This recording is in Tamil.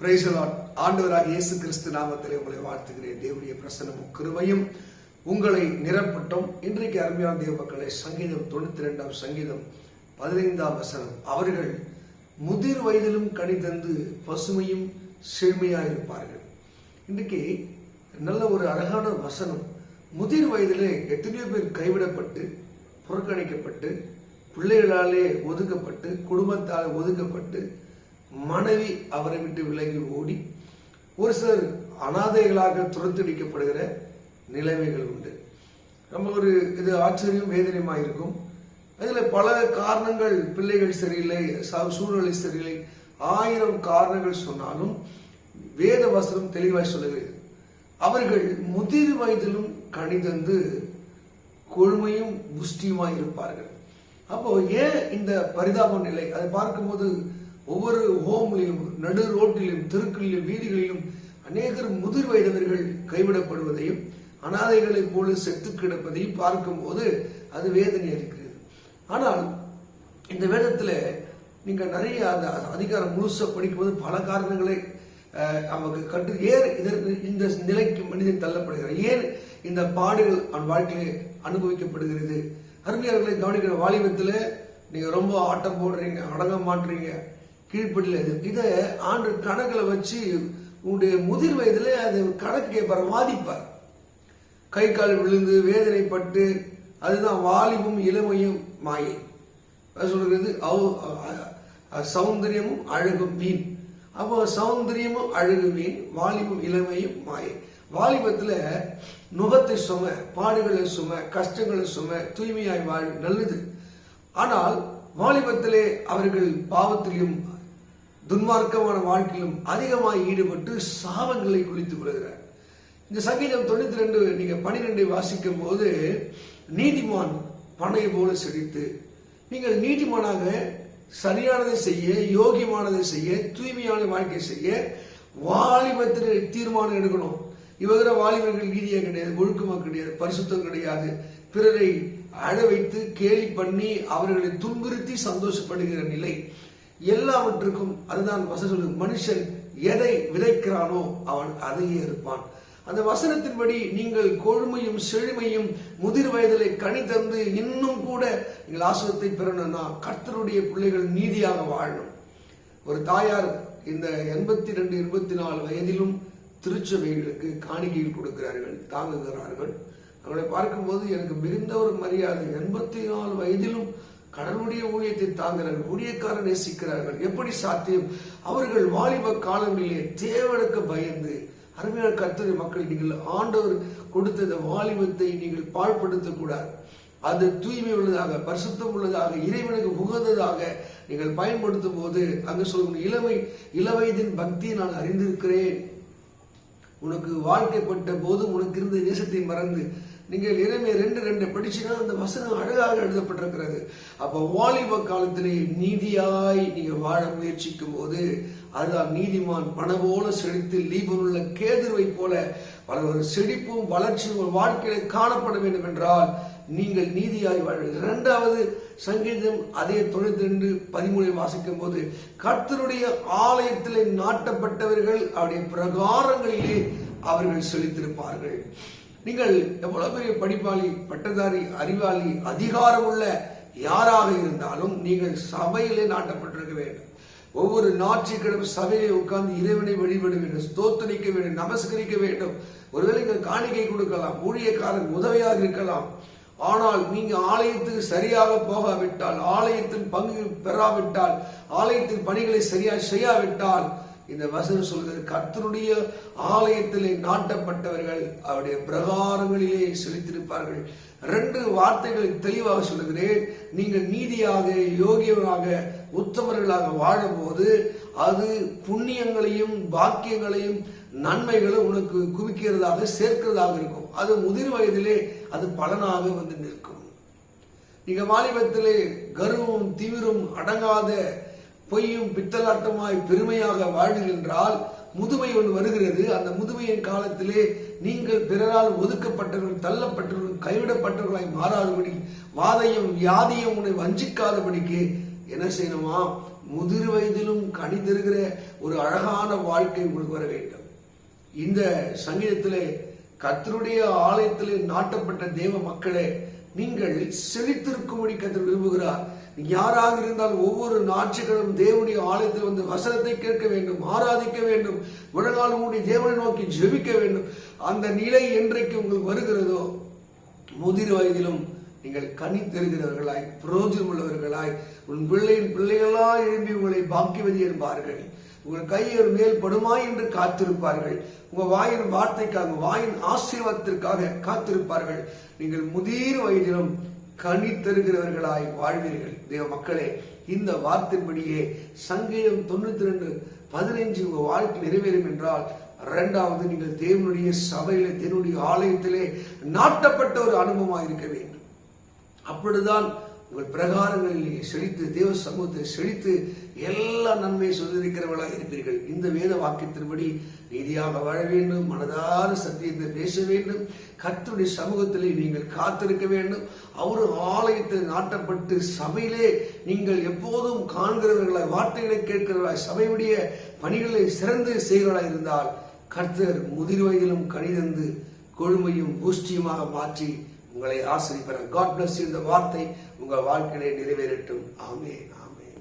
பிரைசலாட் ஆண்டவராக இயேசு கிறிஸ்து நாமத்திலே உங்களை வாழ்த்துகிறேன். தேவனுடைய பிரசனமும் கிருமையும் உங்களை நிரப்பட்டோம். இன்றைக்கு அருமையான தேவ மக்களை சங்கீதம் தொண்ணூத்தி ரெண்டாம் சங்கீதம் பதினைந்தாம் வசனம். அவர்கள் முதிர் வயதிலும் கணிதந்து பசுமையும் பசுமையும் செழுமையாயிருப்பார்கள் இன்றைக்கு நல்ல ஒரு அழகான வசனம். முதிர் வயதிலே எத்தனையோ பேர் கைவிடப்பட்டு புறக்கணிக்கப்பட்டு பிள்ளைகளாலே ஒதுக்கப்பட்டு குடும்பத்தால் ஒதுக்கப்பட்டு மனைவி அவரை விட்டு விலகி ஓடி ஒரு சிலர் அனாதைகளாக துரத்தடிக்கப்படுகிற நிலைமைகள் உண்டு. நம்ம ஒரு இது ஆச்சரியம் வேதனையமாக இருக்கும். அதில் பல காரணங்கள் பிள்ளைகள் சரியில்லை ச- சூழ்நிலை சரியில்லை. ஆயிரம் காரணங்கள் சொன்னாலும் வேத வசனம் தெளிவாய் சொல்லுகிறது அவர்கள் முதிர் வயதிலும் கணிதந்து கொழுமையும் புஷ்டியுமாய் இருப்பார்கள். அப்போ ஏன் இந்த பரிதாப நிலை? அதை பார்க்கும்போது ஒவ்வொரு ஹோம்லையும் நடு ரோட்டிலும் தெருக்களிலும் வீதிகளிலும் அநேகர் முதிர் வயதவர்கள் கைவிடப்படுவதையும் அனாதைகளைப் போல செத்து கிடப்பதையும் பார்க்கும்போது அது வேதனை இருக்கிறது ஆனால் இந்த வேதத்தில் நீங்கள் நிறைய அந்த அதிகாரம் முழுசாக படிக்கும்போது பல காரணங்களை நமக்கு கற்று ஏன் இதற்கு இந்த நிலைக்கு மனிதன் தள்ளப்படுகிறார்? ஏன் இந்த பாடுகள் அவன் வாழ்க்கையிலே அனுபவிக்கப்படுகிறது? அருமையாளர்களை கவனிக்கிற வாலிபத்தில் நீங்கள் ரொம்ப ஆட்டம் போடுறீங்க அடங்க மாட்டுறீங்க. கீழ்ப்படியில் இது இதை ஆண்டு கணக்கில் வச்சு உங்களுடைய முதிர் வயதில் அது கணக்கு கேட்பார் வாதிப்பார். கை கால் விழுந்து வேதனைப்பட்டு அதுதான் வாலிபும் இளமையும் மாயை. அது சொல்றது அவ்- சௌந்தரியமும் அழகும் வீண். அப்போ சௌந்தரியமும் அழகு வீண் வாலிபும் இளமையும் மாயை. வாலிபத்தில் நுகத்தை சும பாடுகளை சும கஷ்டங்களை சும தூய்மையாய் வாழ் நல்லது. ஆனால் வாலிபத்திலே அவர்கள் பாவத்திலையும் துன்மார்க்கமான வாழ்க்கையிலும் அதிகமாக ஈடுபட்டு சாபங்களை குளித்து விடுகிறார் இந்த சங்கீதம் தொண்ணூத்தி ரெண்டு நீங்க பனிரெண்டை வாசிக்கும் போது நீதிமான் பனை போல செழித்து நீங்கள் நீதிமானாக சரியானதை செய்ய யோகியமானதை செய்ய தூய்மையான வாழ்க்கை செய்ய வாலிபத்தில் தீர்மானம் எடுக்கணும். இவகிற வாலிபர்கள் நீதியாக கிடையாது ஒழுக்கமாக கிடையாது பரிசுத்தம் கிடையாது. பிறரை அழ வைத்து கேலி பண்ணி அவர்களை துன்புறுத்தி சந்தோஷப்படுகிற நிலை எல்லாவற்றுக்கும் அதுதான் வசனம் சொல்லு மனுஷன் எதை விதைக்கிறானோ அவன் அதையே இருப்பான். அந்த வசனத்தின்படி நீங்கள் கொழுமையும் செழுமையும் முதிர் வயதிலே கனி தந்து இன்னும் கூட நீங்கள் ஆசிரத்தை பெறணும்னா கர்த்தருடைய பிள்ளைகள் நீதியாக வாழணும். ஒரு தாயார் இந்த எண்பத்தி ரெண்டு எண்பத்தி நாலு வயதிலும் திருச்சபைகளுக்கு காணிகையில் கொடுக்கிறார்கள் தாங்குகிறார்கள். அவங்களை பார்க்கும்போது எனக்கு மிகுந்த ஒரு மரியாதை. எண்பத்தி நாலு வயதிலும் கடவுளுடைய ஊழியத்தை தாங்கிறார்கள் ஊழியக்காரர் நேசிக்கிறார்கள். எப்படி சாத்தியம்? அவர்கள் வாலிப காலங்களிலே தேவனுக்கு பயந்து அருமையான கர்த்தரை மக்கள் நீங்கள் ஆண்டவர் கொடுத்த இந்த வாலிபத்தை நீங்கள் பாழ்படுத்தக்கூடாது அது தூய்மை உள்ளதாக பரிசுத்தம் உள்ளதாக இறைவனுக்கு உகந்ததாக நீங்கள் பயன்படுத்தும் போது அங்கு சொல்லும் இளமை இளவயதின் பக்தியை நான் அறிந்திருக்கிறேன். உனக்கு வாழ்க்கைப்பட்ட போது உனக்கு இருந்த நேசத்தை மறந்து நீங்கள் இறைமை ரெண்டு ரெண்டு படிச்சுனா அந்த வசனம் அழகாக எழுதப்பட்டிருக்கிறது. அப்ப வாலிப காலத்திலே நீதியாய் நீங்க வாழ முயற்சிக்கும் போது அதுதான் நீதிமான் பண போல செழித்து லீபனுள்ள கேதுருவை போல பல ஒரு செழிப்பும் வளர்ச்சியும் வாழ்க்கையில காணப்பட வேண்டும் என்றால் நீங்கள் நீதியாய் வாழ இரண்டாவது சங்கீதம் அதே தொண்ணூத்தி ரெண்டு பதிமூணை வாசிக்கும் போது கர்த்தருடைய ஆலயத்திலே நாட்டப்பட்டவர்கள் அவருடைய பிரகாரங்களிலே அவர்கள் செழித்திருப்பார்கள். நீங்கள் எவ்வளவு பெரிய படிப்பாளி பட்டதாரி அறிவாளி அதிகாரம் உள்ள யாராக இருந்தாலும் நீங்கள் சபையிலே நாட்டப்பட்டிருக்க வேண்டும். ஒவ்வொரு ஞாயிற்றுக்கிழமை சபையிலே உட்கார்ந்து இறைவனை வழிபட வேண்டும் ஸ்தோத்தரிக்க வேண்டும் நமஸ்கரிக்க வேண்டும். ஒருவேளை நீங்கள் காணிக்கை கொடுக்கலாம் ஊழியக்காரன் உதவியாக இருக்கலாம். ஆனால் நீங்க ஆலயத்துக்கு சரியாக போகாவிட்டால் ஆலயத்தின் பங்கு பெறாவிட்டால் ஆலயத்தின் பணிகளை சரியாக செய்யாவிட்டால் இந்த வசனம் சொல்கிறது கர்த்தருடைய ஆலயத்திலே நாட்டப்பட்டவர்கள் அவருடைய பிரகாரங்களிலே செலுத்திருப்பார்கள் ரெண்டு வார்த்தைகளை தெளிவாக சொல்லுகிறேன். நீங்கள் நீதியாக யோகியமாக உத்தமர்களாக வாழும்போது அது புண்ணியங்களையும் பாக்கியங்களையும் நன்மைகளும் உனக்கு குவிக்கிறதாக சேர்க்கிறதாக இருக்கும். அது முதிர் வயதிலே அது பலனாக வந்து நிற்கும். நீங்க வாலிபத்திலே கர்வமும் திமிரும் அடங்காத பொய்யும் பித்தலாட்டமாய் பெருமையாக வாழ்கின்றால் முதுமை ஒன்று வருகிறது. அந்த முதுமையின் காலத்திலே நீங்கள் பிறரால் ஒதுக்கப்பட்டவர்கள் தள்ளப்பட்டவர்கள் கைவிடப்பட்டவர்களாய் மாறாதபடி வாதையும் வியாதியும் உன்னை வஞ்சிக்காதபடிக்கு என்ன செய்யணுமா? முதிர் வயதிலும் கனி தருகிற ஒரு அழகான வாழ்க்கை உங்களுக்கு வர வேண்டும். இந்த சங்கீதத்திலே கத்தருடைய ஆலயத்திலே நாட்டப்பட்ட தேவ மக்களே நீங்கள் செழித்திருக்கும்படி கத்தர் விரும்புகிறார். யாராக இருந்தால் ஒவ்வொரு ஞாயிற்றுக்கிழமும் தேவனுடைய ஆலயத்தில் வந்து வசனத்தை கேட்க வேண்டும் ஆராதிக்க வேண்டும் முழங்கால் மூடி தேவனை நோக்கி ஜெபிக்க வேண்டும். அந்த நிலை என்றைக்கு உங்களுக்கு வருகிறதோ முதிர் வயதிலும் நீங்கள் கனி தருகிறவர்களாய் புரோஜனம் உள்ளவர்களாய் உன் பிள்ளையின் பிள்ளைகளாய் எழும்பி உங்களை பாக்கியவதி என்பார்கள் உங்கள் கையொரு மேல் படுமாய் என்று காத்திருப்பார்கள். உங்க வாயின் வார்த்தைக்காக வாயின் ஆசீர்வாதத்திற்காக காத்திருப்பார்கள். நீங்கள் முதிர் வயதிலும் கனி தருகிறவர்களாய் வாழ்வீர்கள். தேவ மக்களே இந்த வார்த்தைப்படியே சங்கீதம் தொண்ணூத்தி ரெண்டு பதினைஞ்சு உங்க வாழ்க்கை நிறைவேறும் என்றால் இரண்டாவது நீங்கள் தேவனுடைய சபையில தேவனுடைய ஆலயத்திலே நாட்டப்பட்ட ஒரு அனுபவமாக இருக்க வேண்டும். அப்படிதான் உங்கள் பிரகாரங்களிலே செழித்து தேவ சமூகத்தில் செழித்து எல்லா நன்மை சொல்லியிருக்கிறவர்களாக இருப்பீர்கள். இந்த வேத வாக்கியத்தின்படி நீதியாக வாழ வேண்டும் மனதார சத்தியத்தை பேச வேண்டும் கர்த்தருடைய சமூகத்திலே நீங்கள் காத்திருக்க வேண்டும். அவர் ஆலயத்தில் நாட்டப்பட்டு சபையிலே நீங்கள் எப்போதும் காண்கிறவர்களாய் வார்த்தைகளை கேட்கிறவர்களாய் சபையுடைய பணிகளை சிறந்து செய்கிறவர்களாய் இருந்தால் கர்த்தர் முதிர் வயதிலும் கணிதந்து கொழுமையும் பூஷ்டியுமாக மாற்றி உங்களை ஆசிரியப்பட காட் பிளஸ் இந்த வார்த்தை உங்கள் வாழ்க்கையிலே நிறைவேறட்டும். ஆமே